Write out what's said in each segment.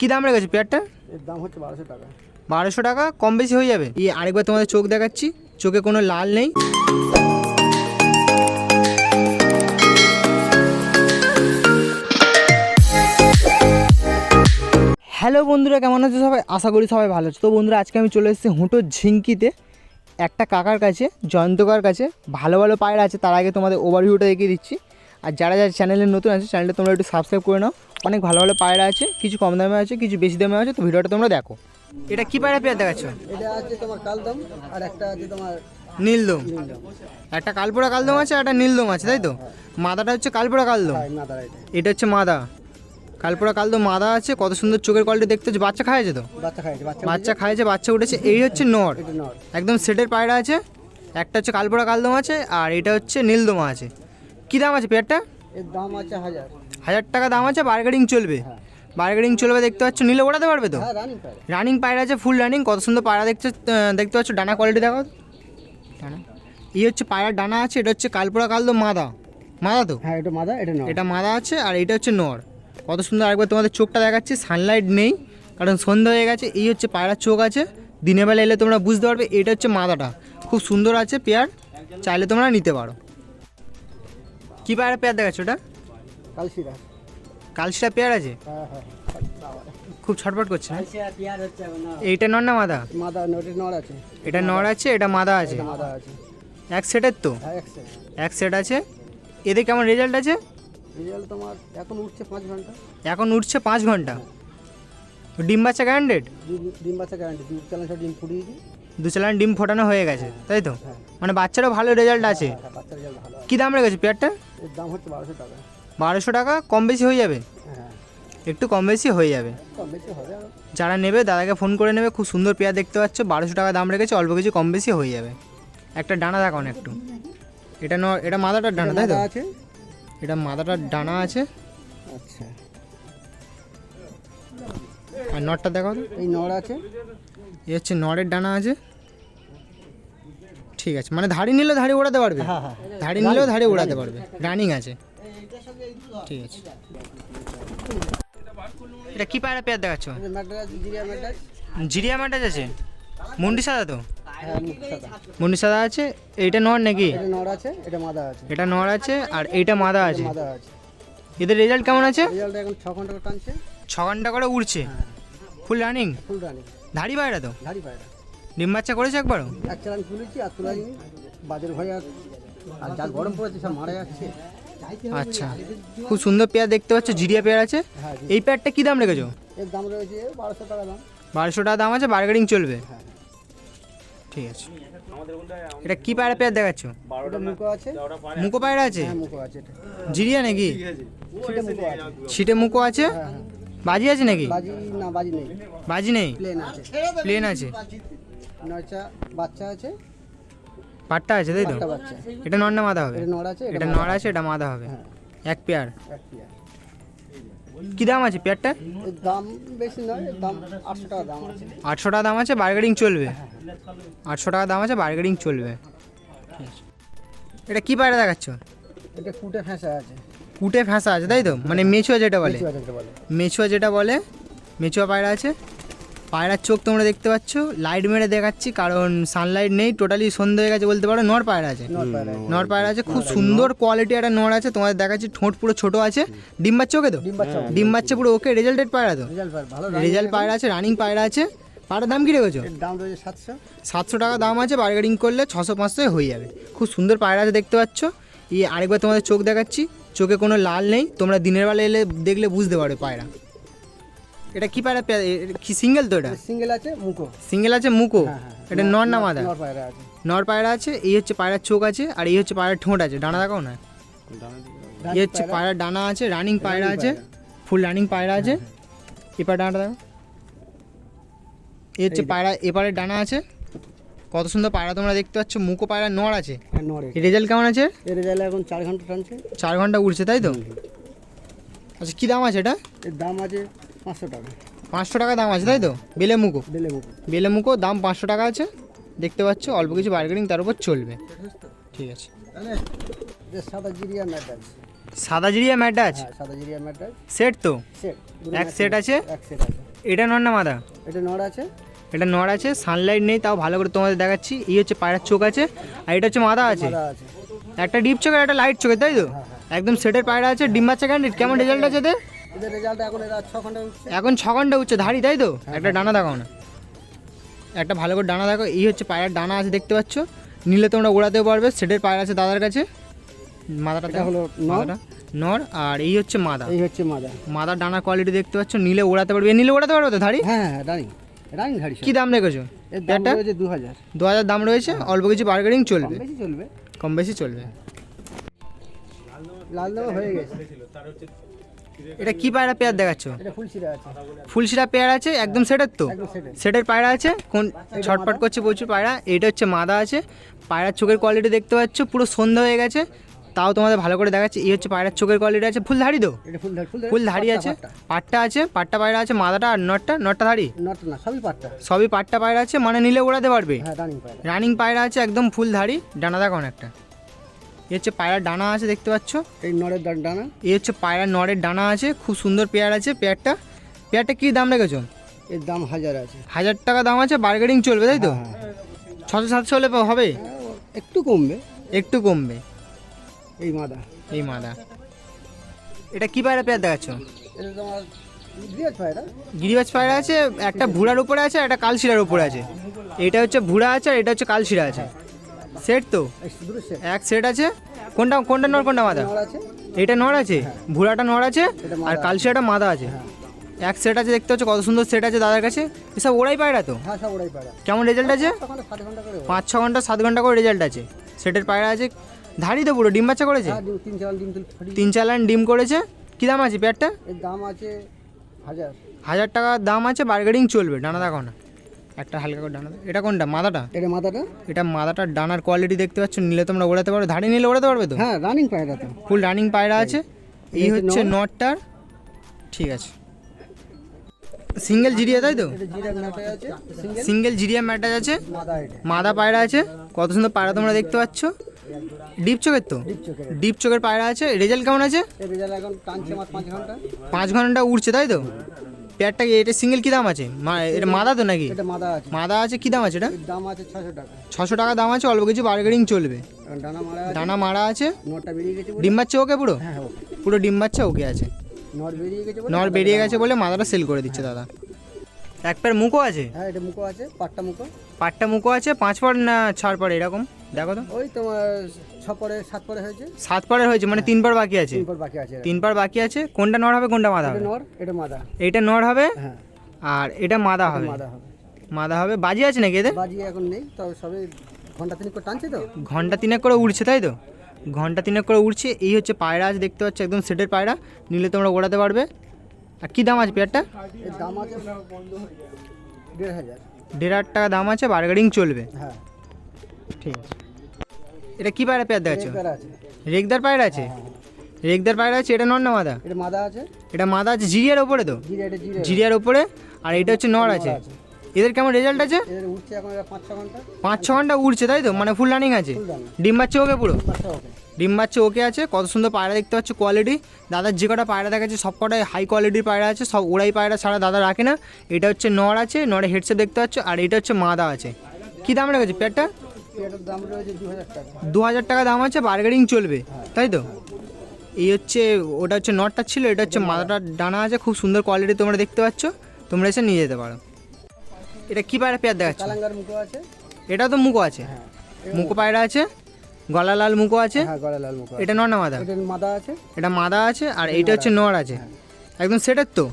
কী দাম রেখেছে পেয়ারটা? এর দাম হচ্ছে বারোশো টাকা। বারোশো টাকা? কম বেশি হয়ে যাবে? এই আরেকবার তোমাদের চোখ দেখাচ্ছি। চোখে কোনো লাল নেই। হ্যালো বন্ধুরা কেমন আছে সবাই? আশা করি সবাই ভালো আছে। তো বন্ধুরা আজকে আমি চলে এসেছি হুঁটো ঝিঙ্কিতে। একটা কাকার কাছে জয়ন্তকার কাছে। ভালো ভালো পায়রা আছে তার আগে তোমাদের ওভারভিউটা দেখিয়ে দিচ্ছি। আর যারা যারা চ্যানেলে নতুন আছে চ্যানেলটা তোমরা একটু সাবস্ক্রাইব করে নাও। অনেক ভালো ভালো পায়রা আছে কিছু কম দামে আছে কিছু বেশি দামে আছে তো ভিডিওটা তোমরা দেখো। এটা কি পায়রা পেয়ার দেখাচ্ছ? এটা আছে তোমার কালদম আর একটা আছে তোমার নীলদম। একটা কালপোড়া কালদম আছে আর একটা নীলদম আছে তাই তো? মাদাটা হচ্ছে কালপোড়া কালদম। হ্যাঁ এটা। এটা হচ্ছে মাদা। কালপোড়া কালদম মাদা আছে কত সুন্দর চোখের কোয়ালিটি দেখতে হচ্ছে। বাচ্চা খাইছে তো? বাচ্চা খাইছে বাচ্চা উঠেছে। এই হচ্ছে নর। নর। একদম সেটের পায়রা আছে। একটা হচ্ছে কালপোড়া কালদম আছে আর এটা হচ্ছে নীলদমা আছে। কী দাম আছে পেয়ারটা? এর দাম আছে হাজার। হাজার টাকা দাম আছে বার্গেনিং চলবে। বার্গেনিং চলবে দেখতে পাচ্ছ নিলে ওড়াতে পারবে তো? হ্যাঁ রানিং পায়রা আছে ফুল রানিং কত সুন্দর পায়রা দেখতে দেখতে পাচ্ছ ডানা কোয়ালিটি দেখো। ডানা। এই হচ্ছে পায়রার ডানা আছে এটা হচ্ছে কালপোড়া কালদম মাদা। মাদা তো? হ্যাঁ এটা মাদা এটা নর। এটা মাদা আছে আর এটা হচ্ছে নর। কত সুন্দর একবার তোমাদের চোখটা দেখাচ্ছি সানলাইট নেই কারণ সন্ধ্যা হয়ে গেছে এই হচ্ছে পায়রার চোখ আছে। দিনের বেলা এলে তোমরা বুঝতে পারবে এটা হচ্ছে মাদাটা। খুব সুন্দর আছে পেয়ার চাইলে তোমরা নিতে পারো। কী পায়রা পেয়ার দেখাচ্ছ ওটা? কালশিরা। কালসিটা পেয়ার আছে? হ্যাঁ হ্যাঁ খুব ছটফট করছে কালশিরা এইটা নর না মাদা? মাদা নটের নর আছে। এটা নর আছে এটা মাদা আছে? মাদা আছে। এক সেটের তো? হ্যাঁ এক সেট। আছে? এদের কেমন রেজাল্ট আছে? রেজাল্ট তোমার এখন উঠছে পাঁচ ঘণ্টা। এখন উঠছে পাঁচ ঘণ্টা। ডিম বাচ্চা গ্যারান্ডেড ডিম- বাচ্চা গ্যারান্টি দু চালান সব ডিম ফুটিয়েছি দু চালান ডিম ফোটানো হয়ে গেছে তাই তো? হ্যাঁ। মানে বাচ্চারও ভালো রেজাল্ট আছে। হ্যাঁ আছে। কী দাম রেখেছে পেয়ারটা? দাম হচ্ছে বারোশো টাকা। বারোশো টাকা? কম বেশি হয়ে যাবে? হ্যাঁ। একটু কম বেশি হয়ে যাবে। যারা নেবে দাদাকে ফোন করে নেবে খুব সুন্দর পেয়ার দেখতে পাচ্ছ। বারোশো টাকা দাম রেখেছে অল্প কিছু কম বেশি হয়ে যাবে। একটা ডানা দেখান একটু। এটা ন এটা মাদাটার ডানা তাই তো? এটা মাদাটার ডানা আছে। আচ্ছা। আর নটটা দেখো এই নর আছে। এ হচ্ছে নরের ডানা আছে। ঠিক আছে। মানে ধাড়ি নিলেও ধাড়ি ওড়াতে পারবে। হ্যাঁ হ্যাঁ। ধাড়ি নিলেও ধাড়ি ওড়াতে পারবে। রানিং আছে। ঠিক আছে। এটা কি পায়রা পেয়ার দেখাচ্ছ? জিরিয়া ম্যাড্রাস মাটাজ আছে? মুন্ডি সাদা তো? মুন্ডি সাদা আছে। এইটা নর নাকি? এটা নর আছে এটা মাদা আছে। এটা নর আছে আর এইটা মাদা আছে। এদের রেজাল্ট কেমন আছে? রেজাল্ট এখন ছ ঘণ্টা করে টানছে। ছ ঘণ্টা করে উড়ছে। ফুল রানিং ফুল রানি ধাড়ি পায়রা তো? ধাড়ি পায়রা। ডিম বাচ্চা করেছে একবারও? এক চালান খুলেছি আর বাজার ভয় আর আর যা গরম পড়েছে সব মারা যাচ্ছে। আচ্ছা খুব সুন্দর পেয়ার দেখতে পাচ্ছ জিরিয়া পেয়ার আছে। হ্যাঁ এই পেয়ারটা কী দাম রেখেছো? এর দাম রয়েছে বারোশো টাকা দাম। বারোশো টাকা দাম আছে বার্গেনিং চলবে। হ্যাঁ ঠিক আছে। এটা কি পায়রা পেয়ার দেখাচ্ছ? মুখো পায়রা আছে? হ্যাঁ মুখো আছে এটা। জিরিয়া নাকি? ছিটে মুখো আছে। হ্যাঁ হ্যাঁ। বাজি আছে নাকি? বাজি নেই। বাজি নেই? প্লেন আছে। প্লেন আছে। নয়টা বাচ্চা আছে। পাট্টা আছে তাই তো? বাচ্চা। এটা নর না মাদা হবে? এটা নর আছে এটা নর আছে এটা মাদা হবে? হ্যাঁ। এক পেয়ার? এক পেয়ার। কি দাম আছে পেয়ারটা দাম বেশি নয় দাম আটশো টাকা দাম আছে। আটশো টাকা দাম আছে বার্গেনিং চলবে? আটশো টাকা দাম আছে বার্গেনিং চলবে। এটা কি পায়রা দেখাচ্ছ? এটা কুটে ফেঁসা আছে। কুটে ফাঁসা আছে তাই তো? মানে মেছুয়া যেটা বলে। মেছুয়া যেটা বলে মেছুয়া পায়রা আছে? পায়রার চোখ তোমরা দেখতে পাচ্ছ। লাইট মেরে দেখাচ্ছি কারণ সানলাইট নেই টোটালি সন্ধ্যে হয়ে গেছে বলতে পারো নর পায়রা আছে। নর পায়রা আছে। খুব সুন্দর কোয়ালিটি একটা নর আছে তোমাদের দেখাচ্ছি ঠোঁট পুরো ছোট আছে। ডিম বাচ্চা ওকে তো? ডিম বাচ্চা পুরো ওকে রেজাল্টেড পায়রা তো? রেজাল্ট পায়রা আছে রানিং পায়রা আছে। পায়রার দাম কি রেখেছো? দাম রয়েছে সাতশো। সাতশো টাকা দাম আছে বার্গেনিং করলে ছশো পাঁচশোয় হয়ে যাবে। খুব সুন্দর পায়রা আছে দেখতে পাচ্ছ। এই আরেকবার তোমাদের চোখ দেখাচ্ছি চোখে কোনো লাল নেই তোমরা দিনের বেলা এলে দেখলে বুঝতে পারবে পায়রা। এটা কি পায়রা কি সিঙ্গেল তো এটা? সিঙ্গেল আছে মুখো। সিঙ্গেল আছে মুকো হ্যাঁ, হ্যাঁ, হ্যাঁ। এটা নর না মাদা? নর পায়রা আছে। নর পায়রা আছে এই হচ্ছে পায়রার চোখ আছে আর এই হচ্ছে পায়রার ঠোঁট আছে। ডানা দেখাও না? এই হচ্ছে পায়রার ডানা আছে রানিং পায়রা আছে ফুল রানিং পায়রা আছে। এপার ডানাটা দেখো এই হচ্ছে পায়রা এপারে ডানা আছে। কত সুন্দর পায়রা তোমরা দেখতে পাচ্ছ মুখো পায়রা নর আছে। হ্যাঁ রেজাল্ট কেমন আছে? রেজাল্ট এখন চার ঘণ্টা টানছে। চার ঘণ্টা উঠছে তাই তো? আচ্ছা কী দাম আছে এটা? দাম আছে পাঁচশো টাকা। পাঁচশো টাকা দাম আছে তাই তো? বেলে মুখো বেলে মুখো বেলে মুখো দাম পাঁচশো টাকা আছে। দেখতে পাচ্ছ অল্প কিছু বার্গেনিং তার উপর চলবে। ঠিক আছে। সাদা জিরিয়া ম্যাটাজ সাদা জিরিয়া ম্যাটা আছে? হ্যাঁ সাদা জিরিয়া সেট তো? সেট এক সেট আছে? এক সেট আছে। এটা নর না মাদা? এটা নড় আছে। এটা নর আছে সানলাইট নেই তাও ভালো করে তোমাদের দেখাচ্ছি। এই হচ্ছে পায়রার চোখ আছে আর এটা হচ্ছে মাদা আছে। একটা ডিপ চোখের একটা লাইট চোখের তাই তো? একদম সেটের পায়রা আছে ডিম বাচ্চা ক্যান্ডিড কেমন রেজাল্ট আছে এদের? এদের রেজাল্ট এখন এরা ছ ঘণ্টা উঠছে। এখন ছ ঘণ্টা উঠছে ধাড়ি তাই তো? একটা ডানা দেখাও না। একটা ভালো করে ডানা দেখো এই হচ্ছে পায়রার ডানা আছে দেখতে পাচ্ছ? নিলে তোমরা ওড়াতেও পারবে সেটের পায়রা আছে দাদার কাছে। মাদাটা হলো নর। নর আর এই হচ্ছে মাদা। এই হচ্ছে মাদা। মাদার ডানা কোয়ালিটি দেখতে পাচ্ছ নিলে ওড়াতে পারবে। নিলে ওড়াতে পারবে তো ধাড়ি? হ্যাঁ হ্যাঁ রানিং রানিং ঘাড়ি কি দাম রেখেছো? রয়েছে দু হাজার দু হাজার দাম রয়েছে অল্প কিছু বার্গেনিং চলবে। বেশি চলবে। কম বেশি চলবে। লাল দেওয়া হয়ে গেছে। এটা কি পায়রা পেয়ার দেখাচ্ছ? ফুলশিরা পেয়ার আছে? একদম সেটের তো? সেটের। পায়রা আছে? কোন ছটপট করছে প্রচুর পায়রা। এটা হচ্ছে মাদা আছে। পায়রার চোখের কোয়ালিটি দেখতে পাচ্ছ। পুরো সন্ধ্যা হয়ে গেছে। তাও তোমাদের ভালো করে দেখাচ্ছে। এই হচ্ছে পায়রার চোখের কোয়ালিটি আছে। ফুল ধাড়ি তো? ফুল ধাড়ি। আছে। পাট্টা। আছে। পাট্টা পায়রা আছে। মাদাটা আর নটটা? নটটা ধাড়ি? সবই পাটটা। সবই পাট্টা পায়রা আছে। মানে নিলে ওড়াতে পারবে। হ্যাঁ রানিং পায়রা। রানিং পায়রা আছে। একদম ফুল ধাড়ি। ডানা দেখো একটা এই হচ্ছে পায়রার ডানা আছে দেখতে পাচ্ছ? এই নড়ের ডানা এই হচ্ছে পায়রার নরের ডানা আছে খুব সুন্দর পেয়ার আছে পেয়ারটা। পেয়ারটা কী দাম রেখেছো? এর দাম হাজার আছে। হাজার টাকা দাম আছে বার্গেনিং চলবে তাই তো? হ্যাঁ, হ্যাঁ। ছশো সাতশো হলে হবে? একটু কমবে। একটু কমবে। এই মাদা। এই মাদা। এটা কি পায়রা পেয়ার দেখাচ্ছ? এটা তোমার গিরিবাজ পায়রা? আছে একটা ভুড়ার উপরে আছে একটা কালশিরার উপরে আছে। এটা হচ্ছে ভুড়া আছে আর এটা হচ্ছে কালশিরা আছে। সেট তো? এক সেট আছে? কোনটা কোনটা নর কোনটা মাদা? এটা নড় আছে। ভুড়াটা নড় আছে? এটা আর মাদা কালশিরাটা মাদা আছে। এক সেট আছে দেখতে হচ্ছে কত সুন্দর সেট আছে দাদার কাছে? এসব ওরাই পায়রা তো? হ্যাঁ কেমন রেজাল্ট আছে। পাঁচ ছ ঘণ্টা সাত ঘণ্টা করে রেজাল্ট আছে। সেটের পায়রা আছে? ধাড়ি তো পুরো ডিম বাচ্চা করেছে? হ্যাঁ তিন লাইন ডিম করেছে। কী দাম আছে পেয়ারটা? দাম আছে হাজার। হাজার টাকা দাম আছে বার্গেনিং চলবে ডানা দেখো না। একটা হালকা করে ডানা এটা কোনটা মাদাটা এটা মাথাটা? এটা মাদাটার ডানার কোয়ালিটি দেখতে পাচ্ছ নিলে তোমরা ওড়াতে পারবে। ধাড়ি নিলে ওড়াতে পারবে তো? হ্যাঁ রানিং পায়রা তো। ফুল রানিং পায়রা আছে। এই হচ্ছে নটটার ঠিক আছে। সিঙ্গেল জিরিয়া তাই তো? সিঙ্গেল জিরিয়া ম্যাটাজ আছে। মাদা পায়রা আছে। কত সুন্দর পায়রা তোমরা দেখতে পাচ্ছ। ডিপ চোখের তো? ডিপ চোখের পায়রা আছে। রেজাল্ট কেমন আছে? পাঁচ ঘণ্টা। উঠছে তাই তো? পেয়ারটা এটা সিঙ্গেল কী দাম আছে? মা- এটা মাদা তো নাকি? এটা মাদা আছে। মাদা আছে কী দাম আছে এটা? দাম আছে ছশো টাকা। ছশো টাকা দাম আছে অল্প কিছু বার্গেনিং চলবে। ডানা মারা আছে। ডানা মারা আছে? নটটা বেরিয়ে গেছে ডিম বাচ্চা ওকে পুরো? হ্যাঁ হ্যাঁ পুরো ডিম বাচ্চা ওকে আছে। নট বেরিয়ে গেছে বলে নর বেরিয়ে গেছে বলে মাদাটা সেল করে দিচ্ছে দাদা। এক প্যার মুখো আছে? হ্যাঁ এটা মুখো আছে পাটটা মুখো পাটটা মুখো আছে পাঁচ পর না ছাড় পরে এরকম? দেখো তো। ওই তোমার ছ পরে সাত পরে হয়েছে। সাত পারের হয়েছে মানে তিন পার বাকি আছে। তিন পর বাকি আছে। পার বাকি আছে। কোনটা নর হবে কোনটা মাদা হবে? নর এটা মাদা। এইটা নর হবে হ্যাঁ। আর এটা মাদা হবে। মাদা হবে। মাদা হবে। বাজি আছে নাকি এদের? বাজি এখন নেই তবে সবে ঘণ্টা তিনিক করে টানছে তো। ঘণ্টা তিনেক করে উড়ছে তাই তো? ঘণ্টা তিনেক করে উড়ছে। এই হচ্ছে পায়রা আছে দেখতে পাচ্ছ একদম সেটের পায়রা। নিলে তোমরা ওড়াতে পারবে। আর কী দাম আছে পেয়ারটা? দাম আছে দেড় হাজার। দেড় হাজার টাকা দাম আছে বার্গেনিং চলবে। হ্যাঁ। ঠিক আছে। এটা কি পায়রা পেয়ার দেখাচ্ছ? রেগদার পায়রা আছে? রেগদার পায়রা আছে? এটা নর না মাদা? এটা মাদা আছে। এটা মাদা আছে জিরিয়ার ওপরে তো? জিরিয়ার ওপরে? আর এটা হচ্ছে নর আছে। এদের কেমন রেজাল্ট আছে? পাঁচ ছ ঘণ্টা। উড়ছে তাই তো? মানে ফুল রানিং আছে। ডিম বাচ্চা ওকে পুরো? ডিম বাচ্চা ওকে। আছে। কত সুন্দর পায়রা দেখতে পাচ্ছ কোয়ালিটি দাদার যে কটা পায়রা দেখাচ্ছে সব কটাই হাই কোয়ালিটির পায়রা আছে। সব ওড়াই পায়রা ছাড়া দাদা রাখে না। এটা হচ্ছে নর আছে নরে হেডসেট দেখতে পাচ্ছ আর এটা হচ্ছে মাদা আছে। কী দাম রেখেছে পেটটা এটার দাম রয়েছে দু হাজার টাকা। দু হাজার টাকা দাম আছে বার্গেনিং চলবে তাই তো? এই হচ্ছে ওটা হচ্ছে নটটা ছিল এটা হচ্ছে মাথাটার ডানা আছে খুব সুন্দর কোয়ালিটি তোমরা দেখতে পাচ্ছ তোমরা এসে নিয়ে যেতে পারো। এটা কি পায়রা পেয়ার দেখাচ্ছ? কালাঙ্গার মুখো আছে। এটা তো মুখো আছে? হ্যাঁ মুখো পায়রা আছে গলা লাল মুখো আছে হ্যাঁ গলা লাল মুখো এটা নর না মাদা? আছে। এটা মাদা আছে আর এইটা হচ্ছে নর আছে। একদম সেটের তো?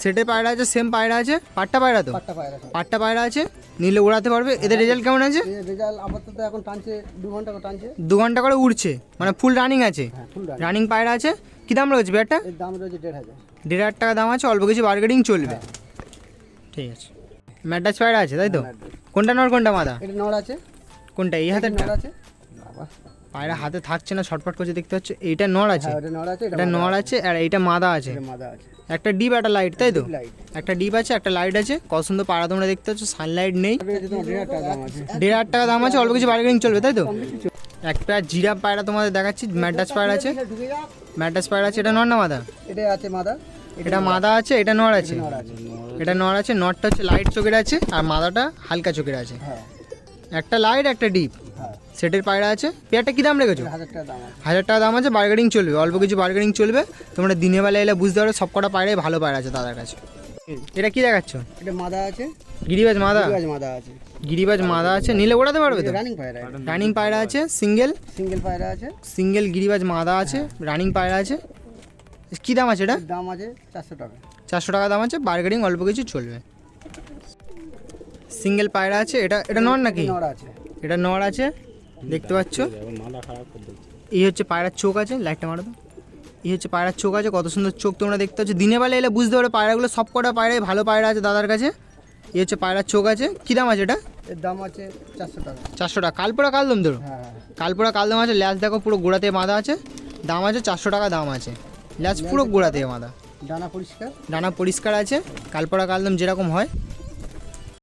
সেটের পায়রা আছে সেম পায়রা আছে পাট্টা পায়রা তো? পাট্টা পায়রা পাট্টা পায়রা আছে নিলে উড়াতে পারবে এদের রেজাল্ট কেমন আছে? রেজাল্ট আপাতত এখন টানছে দু ঘণ্টা করে টানছে। দু ঘণ্টা করে উড়ছে মানে ফুল রানিং আছে? হ্যাঁ ফুল রান রানিং পায়রা আছে কি দাম রয়েছে ব্যাটটা? এর দাম রয়েছে দেড় হাজার। দেড় হাজার টাকা দাম আছে অল্প কিছু বার্গেটিং চলবে। ঠিক আছে। ম্যাডাস পায়রা আছে তাই তো? কোনটা নর কোনটা মাদা? এটা নড় আছে। কোনটা এই এটা হাতেরটা? আছে। বাবা। পায়রা হাতে থাকছে না ছটফট করছে দেখতে পাচ্ছ? নর হ্যাঁ নড় আছে এটা এটা নর আছে। আর এইটা মাদা আছে। এটা মাদা আছে। একটা ডিপ একটা লাইট তাই তো? একটা ডিপ আছে একটা লাইট আছে। কত সুন্দর পাড়া তোমরা দেখতে পাচ্ছ সানলাইট নেই। দেড় হাজার টাকা দাম আছে। অল্প কিছু বার্গেনিং চলবে তাই তো? একটা জিরা পায়রা তোমাদের দেখাচ্ছি ম্যাডাস পায়রা আছে। ম্যাডাস পায়রা আছে এটা নর না মাদা? এটা আছে মাদা। এটা মাদা আছে এটা নড় আছে? নর আছে। এটা নড় আছে নটটা হচ্ছে লাইট চোখের আছে আর মাদাটা হালকা চোখের আছে। হ্যাঁ। একটা লাইট একটা ডিপ সেটের পায়রা আছে। পেয়ারটা কী দাম রেখেছো? হাজার টাকা দাম আছে। বার্গেনিং চলবে অল্প কিছু বার্গেনিং চলবে। তোমরা দিনের বেলা এলে বুঝতে পারবে সব কটা পায়রাই ভালো পায়রা আছে তাদের কাছে। এটা কি দেখাচ্ছ? এটা মাদা আছে। গিরিবাজ মাদা? মাদা আছে। গিরিবাজ মাদা আছে। নিলে ওড়াতে পারবে তো? রানিং পায়রা রানিং পায়রা আছে সিঙ্গেল সিঙ্গেল পায়রা আছে। সিঙ্গেল গিরিবাজ মাদা আছে রানিং পায়রা আছে। কী দাম আছে এটা? দাম আছে চারশো টাকা। চারশো টাকা দাম আছে বার্গেনিং অল্প কিছু চলবে। সিঙ্গেল পায়রা আছে এটা এটা নর নাকি? নর আছে। এটা নর আছে দেখতে পাচ্ছ? এই হচ্ছে পায়রার চোখ আছে লাইটটা মারো এই হচ্ছে পায়রার চোখ আছে কত সুন্দর চোখ তোমরা দেখতে পাচ্ছ। দিনের বেলা এলে বুঝতে পারো পায়রাগুলো সব কটা পায়রাই ভালো পায়রা আছে দাদার কাছে। এই হচ্ছে পায়রার চোখ আছে। কী দাম আছে এটা? এর দাম আছে চারশো টাকা। চারশো টাকা। কালপোড়া কালদম ধরো? হ্যাঁ হ্যাঁ। কালপোড়া কালদম আছে? ল্যাস দেখো পুরো গোড়াতে বাঁধা আছে। দাম আছে চারশো টাকা দাম আছে। ল্যাস পুরো গোড়াতে বাঁধা। ডানা পরিষ্কার। ডানা পরিষ্কার আছে। কালপোড়া কালদম যেরকম হয়।